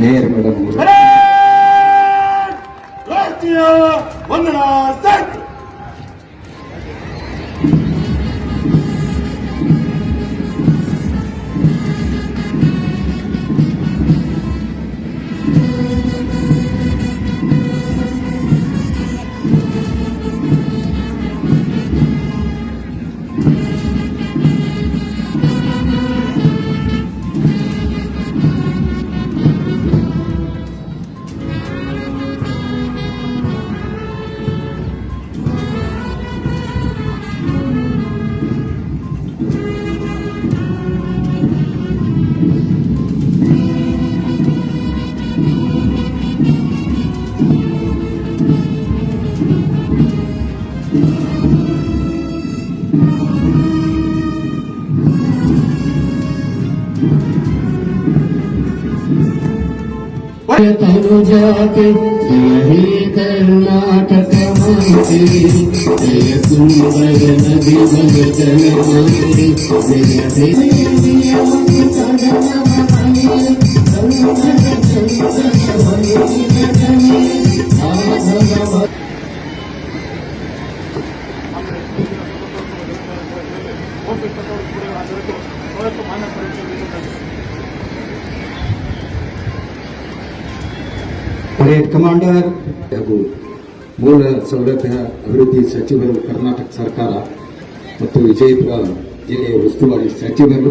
Mayor जाते यही कर्नाटक माते जय सुंदर नदी भगतन जय देवी ಪರೇಡ್ ಕಮಾಂಡರ್ ಹಾಗೂ ಮೂಲ ಸೌಲಭ್ಯ ಅಭಿವೃದ್ಧಿ ಸಚಿವರು ಕರ್ನಾಟಕ ಸರ್ಕಾರ ಮತ್ತು ವಿಜಯಪುರ ಜಿಲ್ಲೆಯ ಉಸ್ತುವಾರಿ ಸಚಿವರು.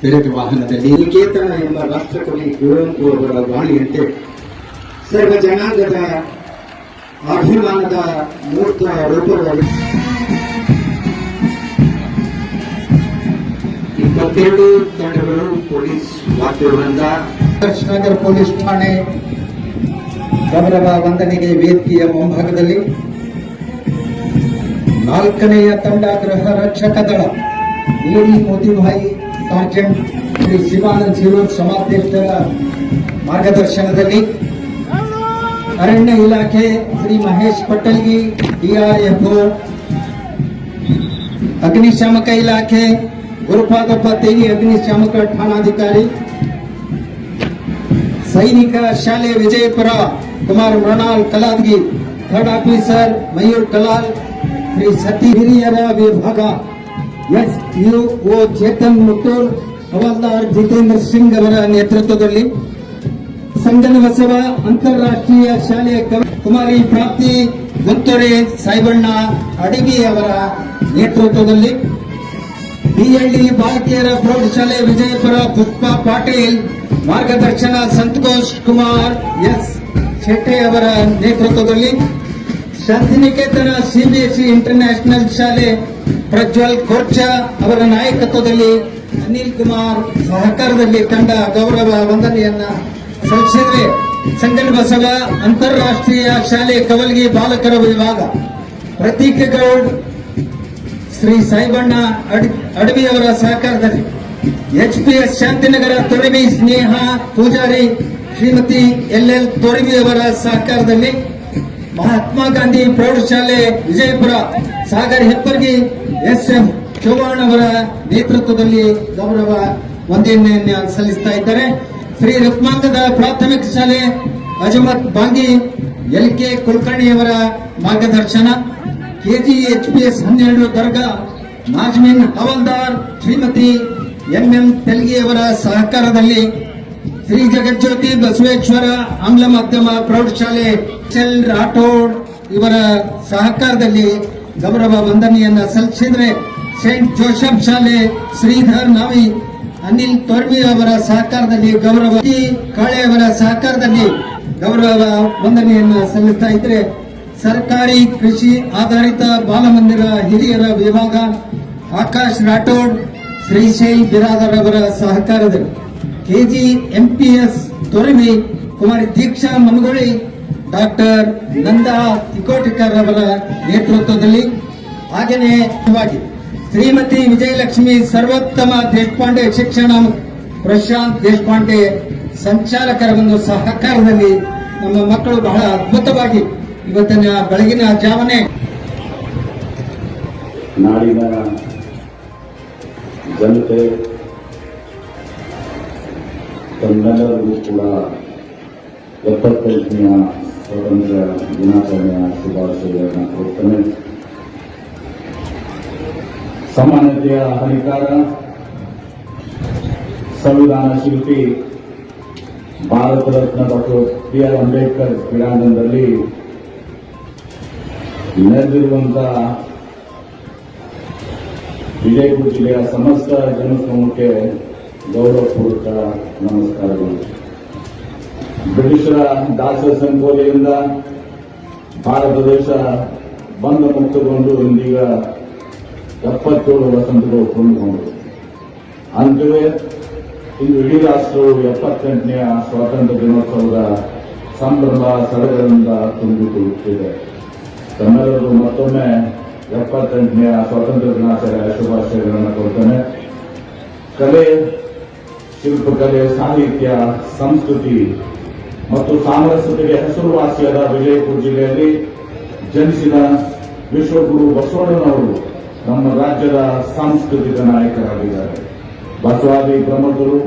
ಪೆರೇಡ್ ವಾಹನದಲ್ಲಿ ನಿಕೇತನ ಎಂಬ ರಾಷ್ಟ್ರಕವಿ ಕುವೆಂಪು ಅವರ ವಾಣಿಯಂತೆ ಸರ್ವ ಜನಾಂಗದ ಅಭಿಮಾನದ ಮೂರ್ತ ರೂಪವಾಗಿ ಇಪ್ಪತ್ತೆರಡು ತಂಡಗಳು ಪೊಲೀಸ್ ವಾದ್ಯವೃಂದ ನಗರ ಪೊಲೀಸ್ ಠಾಣೆ ಗೌರವ ವಂದನೆಗೆ ವೇದಿಕೆಯ ಮುಂಭಾಗದಲ್ಲಿ ನಾಲ್ಕನೆಯ ತಂಡ ಗೃಹ ರಕ್ಷಕ ದಳ, ಲೇಡಿ ಮೋತಿಭಾಯಿ ಸಾರ್ಜೆಂಟ್ ಶ್ರೀ ಶಿವಾನಂದ್ ಶಿರೂರ್ ಸಮಾಧ್ಯಕ್ಷರ ಮಾರ್ಗದರ್ಶನದಲ್ಲಿ ಅರಣ್ಯ ಇಲಾಖೆ ಶ್ರೀ ಮಹೇಶ್ ಪಟಲ್ಗಿ ಡಿಆರ್ಎಫ್ಒ ಅಗ್ನಿಶಾಮಕ ಇಲಾಖೆ, ಗುರುಪಾದಪ್ಪ ತೇಗಿ ಅಗ್ನಿಶಾಮಕ ಠಾಣಾಧಿಕಾರಿ ಸೈನಿಕ ಶಾಲೆ ವಿಜಯಪುರ, ಕುಮಾರ್ ಮೃಣಾಲ್ ಕಲಾದ್ಗಿ, ಥರ್ಡ್ ಆಫೀಸರ್ ಮಯೂರ್ ಕಲಾಲ್, ಶ್ರೀ ಸತಿ ಹಿರಿಯರ ವಿಭಾಗ. S U O Chetan Muttur, ಹವಾಲ್ದಾರ್ ಜಿತೇಂದ್ರ ಸಿಂಗ್ ಅವರ ನೇತೃತ್ವದಲ್ಲಿ ಸಂಜನ ಬಸವ ಅಂತಾರಾಷ್ಟ್ರೀಯ ಶಾಲೆಯ ಕುಮಾರಿ ಪ್ರಾಪ್ತಿ ಗುತ್ತೊರೆ ಸಾಯಿಬಣ್ಣ ಅಡಗಿ ಅವರ ನೇತೃತ್ವದಲ್ಲಿ ಬಿಎಲ್ಡಿ ಬಾಲಕಿಯರ ಪ್ರೌಢಶಾಲೆ ವಿಜಯಪುರ ಪುಷ್ಪಾ ಪಾಟೀಲ್ ಮಾರ್ಗದರ್ಶನ ಸಂತೋಷ್ ಕುಮಾರ್ ಎಸ್ ಶೆಟ್ಟಿ ಅವರ ನೇತೃತ್ವದಲ್ಲಿ ಶಾಂತಿನಿಕೇತನ ಸಿಬಿಎಸ್ಇ ಇಂಟರ್ನ್ಯಾಷನಲ್ ಶಾಲೆ ಪ್ರಜ್ವಲ್ ಕೋರ್ಚ ಅವರ ನಾಯಕತ್ವದಲ್ಲಿ ಅನಿಲ್ ಕುಮಾರ್ ಸಹಕಾರದಲ್ಲಿ ತಂಡ ಗೌರವ ವಂದನೆಯನ್ನ ಸಲ್ಲಿಸಿದ್ರೆ ಸಂಗಣ ಬಸವ ಅಂತಾರಾಷ್ಟ್ರೀಯ ಶಾಲೆ ಕವಲ್ಗಿ ಬಾಲಕರ ವಿಭಾಗ, ಪ್ರತೀಕ ಗೌಡ್ ಶ್ರೀ ಸಾಯಿಬಣ್ಣ ಅಡ್- ಅಡವಿಯವರ ಸಹಕಾರದಲ್ಲಿ H P S Shantinagar Toravi Sneha Pujari Shrimati L L Toravi ಅವರ ಸಹಕಾರದಲ್ಲಿ ಮಹಾತ್ಮ ಗಾಂಧಿ ಪ್ರೌಢಶಾಲೆ ವಿಜಯಪುರ ಸಾಗರ್ ಹೆಪ್ಪರ್ಗಿ ಎಸ್ ಎಂ ಚೌಹಾಣ್ ಅವರ ನೇತೃತ್ವದಲ್ಲಿ ಗೌರವ ವಂದನೆಯನ್ನು ಸಲ್ಲಿಸ್ತಾ ಇದ್ದಾರೆ. ಶ್ರೀ ರತ್ನಾಂಗದ ಪ್ರಾಥಮಿಕ ಶಾಲೆ ಅಜಮತ್ ಬಾಂಗಿ ಎಲ್ ಕೆ ಕುಲಕರ್ಣಿಯವರ ಮಾರ್ಗದರ್ಶನ. ಕೆಜಿ ಎಚ್ ಪಿ ಎಸ್ ಹನ್ನೆರಡು ದರ್ಗಾ ನಾಜ್ಮಿನ್ ಹವಲ್ದಾರ್ ಶ್ರೀಮತಿ ಎಂಎಂ ತೆಲಗಿಯವರ ಸಹಕಾರದಲ್ಲಿ ಶ್ರೀ ಜಗಜ್ಯೋತಿ ಬಸವೇಶ್ವರ ಆಂಗ್ಲ ಮಾಧ್ಯಮ ಪ್ರೌಢಶಾಲೆ ಎಲ್ ರಾಠೋಡ್ ಇವರ ಸಹಕಾರದಲ್ಲಿ ಗೌರವ ವಂದನೆಯನ್ನ ಸಲ್ಲಿಸಿದ್ರೆ ಸೇಂಟ್ ಜೋಸೆಫ್ ಶಾಲೆ ಶ್ರೀಧರ್ ನಾವಿ ಅನಿಲ್ ತೋರ್ಮಿ ಅವರ ಸಹಕಾರದಲ್ಲಿ ಗೌರವ. ಕಾಳೆ ಅವರ ಸಹಕಾರದಲ್ಲಿ ಗೌರವ ವಂದನೆಯನ್ನು ಸಲ್ಲಿಸ್ತಾ ಇದ್ರೆ ಸರ್ಕಾರಿ ಕೃಷಿ ಆಧಾರಿತ ಬಾಲಮಂದಿರ ಹಿರಿಯರ ವಿಭಾಗ ಆಕಾಶ್ ರಾಠೋಡ್ ಶ್ರೀಶೈಲ್ ಅವರ ಸಹಕಾರದಲ್ಲಿ KG MPS Toravi Kumari Deeksha Managoli, doctor Nanda Tikotikar ಅವರ ನೇತೃತ್ವದಲ್ಲಿ ಹಾಗೆಯೇ ಶ್ರೀಮತಿ ವಿಜಯಲಕ್ಷ್ಮಿ ಸರ್ವೋತ್ತಮ ದೇಶಪಾಂಡೆ ಶಿಕ್ಷಣ ಪ್ರಶಾಂತ್ ದೇಶಪಾಂಡೆ ಸಂಚಾಲಕರ ಒಂದು ಸಹಕಾರದಲ್ಲಿ ನಮ್ಮ ಮಕ್ಕಳು ಬಹಳ ಅದ್ಭುತವಾಗಿ ಇವತ್ತಿನ ಬೆಳಗಿನ ಜಾವನೆ. ಜನತೆ ತಮ್ಮೆಲ್ಲರಿಗೂ ಕೂಡ ಎಪ್ಪತ್ತೆಂಟನೆಯ ಸ್ವಾತಂತ್ರ್ಯ ದಿನಾಚರಣೆಯ ಶುಭಾಶಯಗಳನ್ನು ಕೊಡ್ತೇನೆ ಸಮಾನತೆಯ ಅಧಿಕಾರ, ಸಂವಿಧಾನ ಶಿಲ್ಪಿ, Bharat Ratna doctor B R Ambedkar ಕ್ರೀಡಾಂಗಣದಲ್ಲಿ ನೆರೆದಿರುವಂತಹ ವಿಜಯಪುರ ಜಿಲ್ಲೆಯ ಸಮಸ್ತ ಜನಸಮೂಹಕ್ಕೆ ಗೌರವಪೂರ್ವಕ ನಮಸ್ಕಾರಗಳು. ಬ್ರಿಟಿಷರ ದಾಸ ಸಂಕೋಲೆಯಿಂದ ಭಾರತ ದೇಶ ಬಂದ ಮುಕ್ತಗೊಂಡು ಇಂದೀಗ ಎಪ್ಪತ್ತೇಳು ವಸಂತಗಳು ಪೂರ್ಣಗೊಂಡವು ಅಂತೆಯೇ ಇಂದು ಇಡೀ ರಾಷ್ಟ್ರವು ಎಪ್ಪತ್ತೆಂಟನೆಯ ಸ್ವಾತಂತ್ರ್ಯ ದಿನೋತ್ಸವದ ಸಂಭ್ರಮ ಸಡಗರದಿಂದ ತುಂಬಿಕೊಳ್ಳುತ್ತಿದೆ. ತಮ್ಮೆಲ್ಲರೂ ಮತ್ತೊಮ್ಮೆ ಎಪ್ಪತ್ತೆಂಟನೆಯ ಸ್ವಾತಂತ್ರ್ಯ ದಿನಾಚರಣೆಯ ಶುಭಾಶಯಗಳನ್ನು ಕೊಡ್ತೇನೆ ಕಲೆ ಶಿಲ್ಪಕಲೆ ಸಾಹಿತ್ಯ, ಸಂಸ್ಕೃತಿ ಮತ್ತು ಸಾಮರಸ್ಯತೆಗೆ ಹೆಸರುವಾಸಿಯಾದ ವಿಜಯಪುರ ಜಿಲ್ಲೆಯಲ್ಲಿ ಜನಿಸಿದ ವಿಶ್ವಗುರು ಬಸವಣ್ಣನವರು ನಮ್ಮ ರಾಜ್ಯದ ಸಾಂಸ್ಕೃತಿಕ ನಾಯಕರಾಗಿದ್ದಾರೆ. ಬಸವಾದಿ ಪ್ರಮುಖರು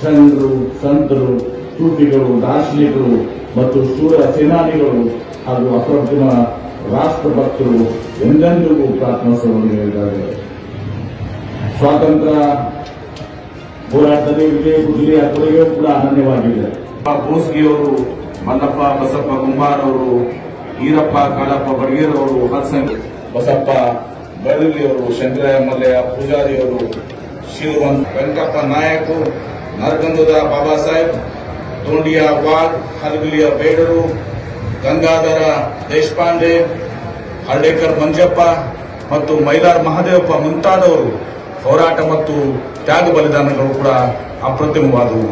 ಶರಣರು, ಸಂತರು, ಸೂಫಿಗಳು, ದಾರ್ಶನಿಕರು ಮತ್ತು ಶೂರ ಸೇನಾನಿಗಳು ಹಾಗೂ ಅಪ್ರತಿಮ ರಾಷ್ಟ್ರಭಕ್ತರು ಎಂದೆಂದಿಗೂ ಪ್ರಾರ್ಥನೋತ್ಸವವನ್ನು ಹೇಳಿದ್ದಾರೆ ಸ್ವಾತಂತ್ರ್ಯ ಹೋರಾಟದಲ್ಲಿ ವಿಜಯ ಗುಜಲಿ ಕೊಡುಗೆಯೂ ಕೂಡ ಅನನ್ಯವಾಗಿದೆ. ಬೋಸ್ಗಿಯವರು ಮಲ್ಲಪ್ಪ ಬಸಪ್ಪ ಕುಂಬಾರ್ ಅವರು ಈರಪ್ಪ, ಕಾಳಪ್ಪ ಬಡಗೇರ್ ಅವರು ಹಸನ್ ಬಸಪ್ಪ ಬಳ್ಳಿಯವರು ಶಂಕರಯ್ಯ ಮಲ್ಲಯ್ಯ ಪೂಜಾರಿಯವರು ಶಿವಮಂತ್ ವೆಂಕಪ್ಪ ನಾಯಕ್, ನರಗಂಧದ ಬಾಬಾ ಸಾಹೇಬ್, ತೋಂಡಿಯ ವಾಡ್ ಹರಗುಲಿಯ ಬೇಡರು ಗಂಗಾಧರ ದೇಶಪಾಂಡೆ, ಹಳ್ಳೇಕರ್ ಮಂಜಪ್ಪ ಮತ್ತು ಮೈಲಾರ್ ಮಹದೇವಪ್ಪ ಮುಂತಾದವರು ಹೋರಾಟ ಮತ್ತು ತ್ಯಾಗ ಬಲಿದಾನಗಳು ಕೂಡ ಅಪ್ರತಿಮವಾದವು.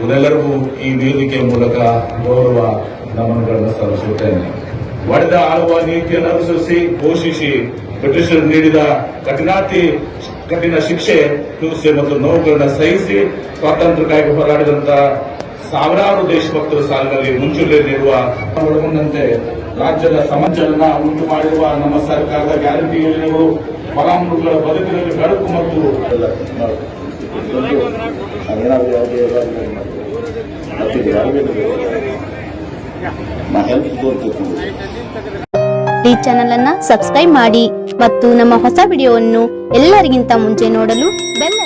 ಇವರೆಲ್ಲರಿಗೂ ಈ ವೇದಿಕೆಯ ಮೂಲಕ ಗೌರವ ನಮನಗಳನ್ನು ಸಲ್ಲಿಸುತ್ತೇನೆ. ಒಡೆದ ಆಳುವ ನೀತಿಯನ್ನು ಅನುಸರಿಸಿ ಘೋಷಿಸಿ ಬ್ರಿಟಿಷರು ನೀಡಿದ ಕಠಿಣಾತಿ ಕಠಿಣ ಶಿಕ್ಷೆ ಹಿಂಸೆ ಮತ್ತು ನೋವುಗಳನ್ನು ಸಹಿಸಿ ಸ್ವಾತಂತ್ರ್ಯಕ್ಕಾಗಿ ಹೋರಾಡಿದಂತ ಸಾವಿರಾರು ದೇಶಭಕ್ತರ ಸಾಲಿನಲ್ಲಿ ಮುಂಚೂಣಿಯಲ್ಲಿರುವ ಒಳಗೊಂಡಂತೆ ರಾಜ್ಯದ ಸಮಾಜವನ್ನ ಉಂಟು ಮಾಡಿರುವ ನಮ್ಮ ಸರ್ಕಾರದ ಗ್ಯಾರಂಟಿ ಯೋಜನೆಗಳು ಫಲಾನುಭವಿಗಳ ಬದುಕಿನಲ್ಲಿ ಬೆಳಕು ಮತ್ತು ಈ ಚಾನೆಲ್ ಅನ್ನ ಸಬ್ಸ್ಕ್ರೈಬ್ ಮಾಡಿ ಮತ್ತು ನಮ್ಮ ಹೊಸ ವಿಡಿಯೋವನ್ನು ಎಲ್ಲರಿಗಿಂತ ಮುಂಚೆ ನೋಡಲು ಬೆಲ್